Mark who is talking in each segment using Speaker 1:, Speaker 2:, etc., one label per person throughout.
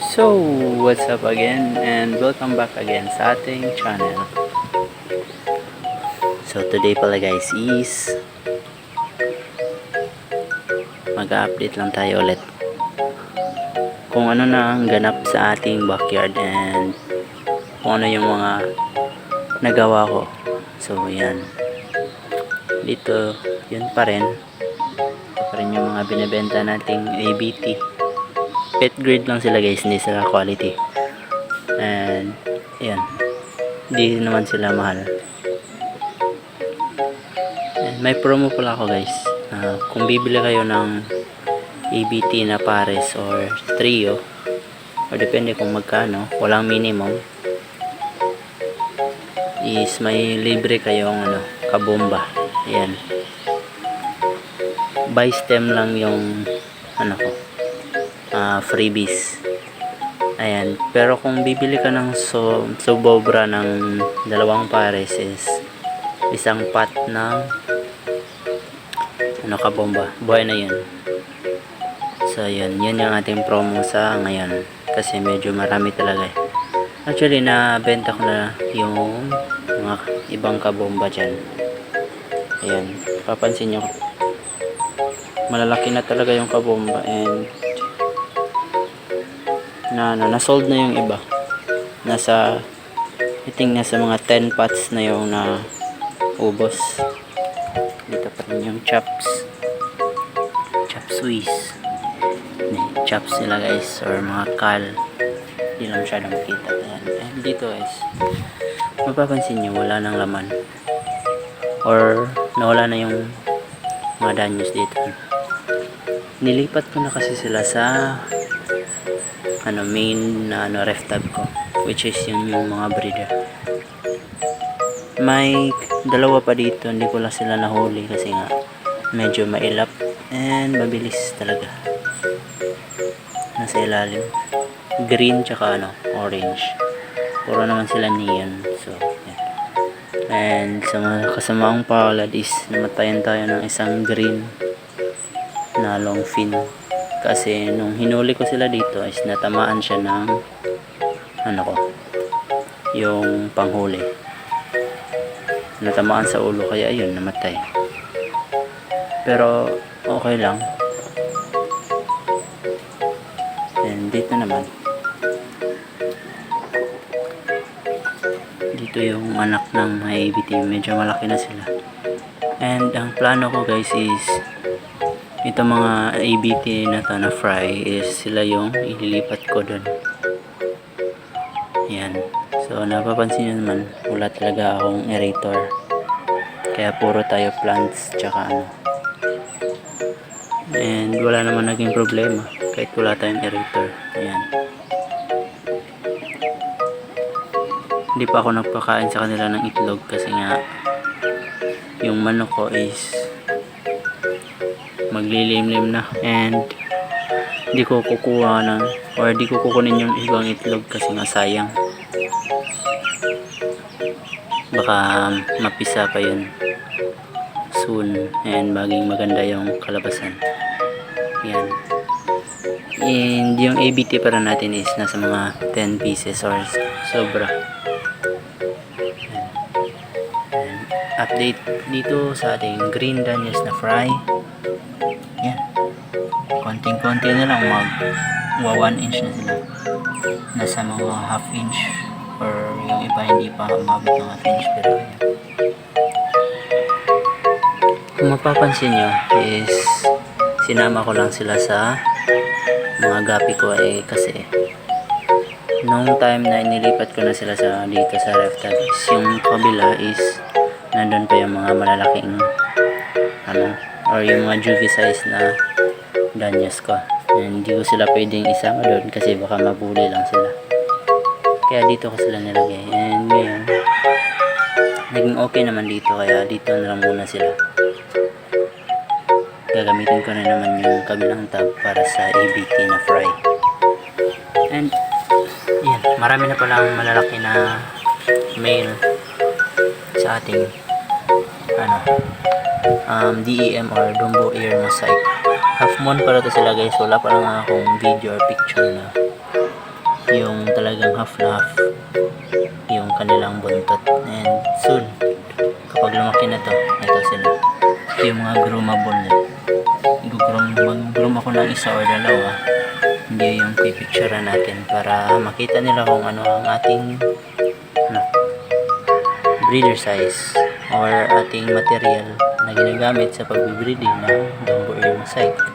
Speaker 1: So, what's up again and welcome back again sa ating channel. So, today pala guys is mag-update lang tayo ulit kung ano na ang ganap sa ating backyard and kung ano yung mga nagawa ko. So, yan. Dito, yun pa rin. Ito pa rin yung mga binibenta nating ABT pet grade lang sila guys. Hindi sila quality. And yan hindi naman sila mahal. And may promo pala ako guys. Ah, kung bibili kayo ng ABT na pares or trio or depende kung magkano walang minimum is may libre kayong ano kabomba. Yan by stem lang yung ano ko ah, freebies. Ayan. Pero kung bibili ka ng so, subobra ng dalawang pares is isang pot ng ano ka bomba. Buhay na yun. So, yun. Yun yung ating promo sa ngayon. Kasi medyo marami talaga eh. Actually, nabenta ko na yung mga ibang kabomba dyan. Ayan. Papansin nyo. Malalaki na talaga yung kabomba and na ano, na-sold na yung iba. Nasa I think nasa mga 10 pots na yung na ubos. Dito pa rin yung chops. Chop Swiss. Chops sila guys or mga kal. Hindi lang masyadong makita. Ayan. And dito guys, mapapansin nyo wala nang laman. Or nawala na yung mga danyos dito. Nilipat ko na kasi sila sa ano main na ano ref tab ko which is yung, yung mga breeder. May dalawa pa dito hindi ko lang sila nahuli kasi nga medyo mailap and mabilis talaga. Nasa ilalim. Green tsaka ano orange. Puro naman sila neon so yan. and sa mga kasamaang palad is namatayan tayo ng isang green na long fin kasi nung hinuli ko sila dito is natamaan siya ng ano ko yung panghuli. Natamaan sa ulo kaya ayun namatay. Pero okay lang. And dito naman. Dito yung anak ng mga ABT medyo malaki na sila. And ang plano ko guys is ito mga ABT na to na fry is sila yung ililipat ko dun. Yan. So napapansin nyo naman wala talaga akong aerator. Kaya puro tayo plants tsaka ano. And wala naman naging problema kahit wala tayong aerator. Ayan hindi pa ako nagpakain sa kanila ng itlog kasi nga yung manok ko is maglilimlim na. And hindi ko kukuha ng or di ko kukunin yung ibang itlog kasi nga sayang. Baka mapisa pa yun soon. And maging maganda yung kalabasan. Yan. And yung ABT para natin is nasa mga 10 pieces or sobra. And update dito sa ating green daniels na fry. Konting-konti na lang mag wa 1 inch na sila. Nasa mga half inch or yung iba hindi pa umabot ng half inch pero yan. Kung mapapansin nyo is sinama ko lang sila sa mga gapi ko eh kasi nung time na inilipat ko na sila sa dito sa ref tab is yung kabila is nandun pa yung mga malalaking ano or yung mga juvie size na danyas ko. And hindi ko sila pwedeng isama doon kasi baka mabuli lang sila. Kaya dito ko sila nilagay. And ngayon naging okay naman dito. Kaya dito na lang muna sila. Gagamitin ko na naman yung kabilang tab para sa ABT na fry. And yan. Marami na palang malalaki na male sa ating ano um, DEM or Dumbo Ear Mosaic half moon para to sila guys. Wala pa lang akong video or picture na yung talagang half na half yung kanilang buntot. And soon kapag lumaki na to ito sila yung mga groomable na Igugroom, mag-groom ako ng isa or dalawa. Hindi yung pipicture natin para makita nila kung ano ang ating ano, breeder size or ating material na ginagamit sa pagbibreeding ng Dumbo Ear Mosaic.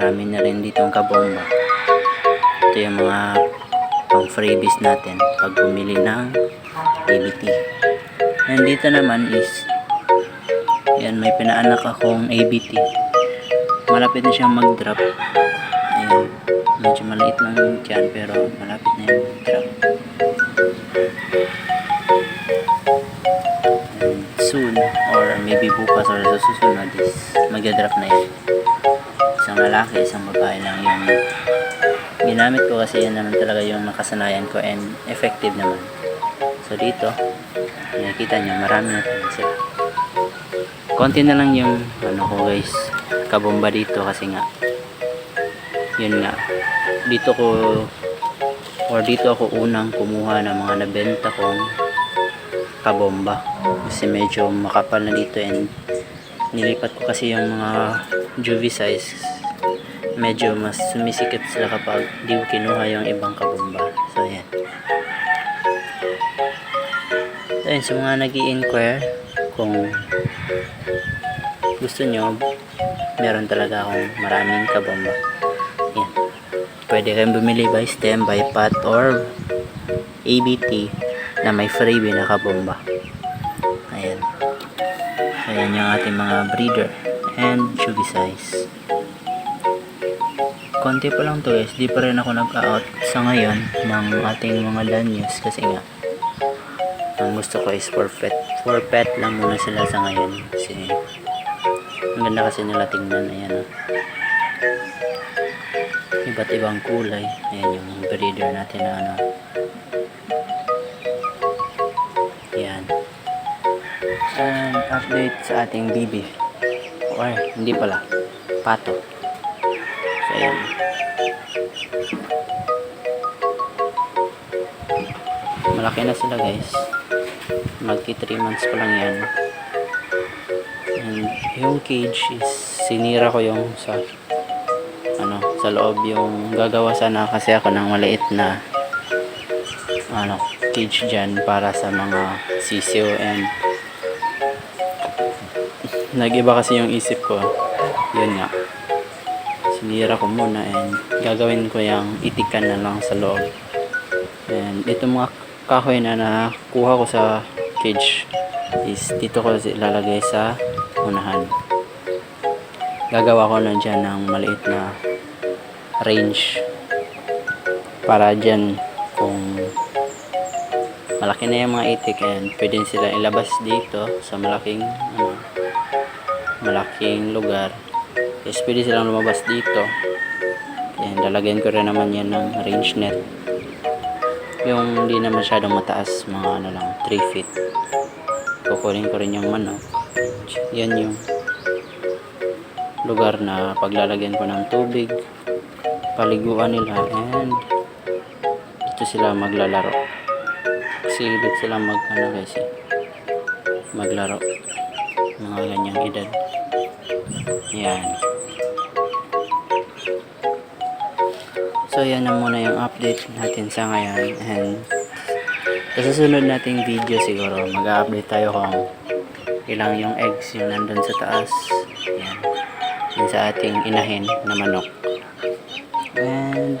Speaker 1: Marami na rin dito ang kabomba. Ito yung mga pang freebies natin pag bumili ng ABT. And dito naman is yan, may pinaanak akong ABT. Malapit na siyang mag-drop. Ayun. Medyo maliit lang dyan pero malapit na yung mag-drop. And soon or maybe bukas or sa susunod is magdadrop na yan lalaki, isang babae lang yung ginamit ko kasi yan naman talaga yung nakasanayan ko and effective naman. So dito nakikita nyo marami na talaga sila. Konti na lang yung ano ko guys kabomba dito kasi nga yun nga. Dito ko or dito ako unang kumuha ng mga nabenta kong kabomba. Kasi medyo makapal na dito and nilipat ko kasi yung mga juvie size medyo mas sumisikip sila kapag di ko kinuha yung ibang kabomba so yan. So yun sa mga nag inquire kung gusto nyo meron talaga akong maraming kabomba yan. Pwede kayong bumili by stem, by pot or ABT na may freebie na kabomba ayan. Ayan yung ating mga breeder and chubby size konti pa lang to guys di pa rin ako nag-out sa ngayon ng ating mga lanyos kasi nga ang gusto ko is for pet for pet lang muna sila sa ngayon. Kasi ang ganda kasi nila tingnan ayan o iba't ibang kulay ayan yung breeder natin na ano. Yan and update sa ating bibi or hindi pala. Pato so malaki na sila guys. Magti 3 months pa lang yan. And yung cage is sinira ko yung sa ano sa loob. Yung gagawa sana kasi ako ng maliit na ano cage dyan para sa mga sisiw. And nagiba kasi yung isip ko. Yun nga sinira ko muna and gagawin ko yung itikan na lang sa loob. And ito mga kahoy na nakuha ko sa cage is dito ko ilalagay sa unahan. Gagawa ko na dyan ng maliit na range para dyan kung malaki na yung mga itik and pwede sila ilabas dito sa malaking ano, malaking lugar is pwede silang lumabas dito. And lalagyan ko rin naman yan ng range net. Yung hindi na masyadong mataas mga ano lang 3 feet. Kukunin ko rin yung manok. Yan yung lugar na paglalagyan ko ng tubig. Paliguan nila and dito sila maglalaro. Kasi dito sila mag ano guys eh, maglaro. Mga ganyang edad. Yan so yan na muna yung update natin sa ngayon. And sa susunod nating video siguro mag-update tayo kung ilang yung eggs yung nandun sa taas. Yan. Yun sa ating inahin na manok. And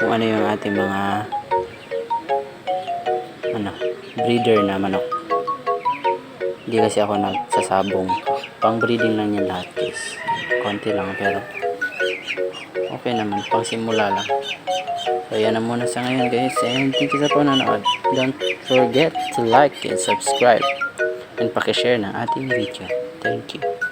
Speaker 1: kung ano yung ating mga ano breeder na manok. Hindi kasi ako nagsasabong. Pang breeding lang yan lahat konti lang pero okay naman pang simula lang. So yan na muna sa ngayon guys. And thank you sa panonood. Don't forget to like and subscribe. And pakishare ng ating video. Thank you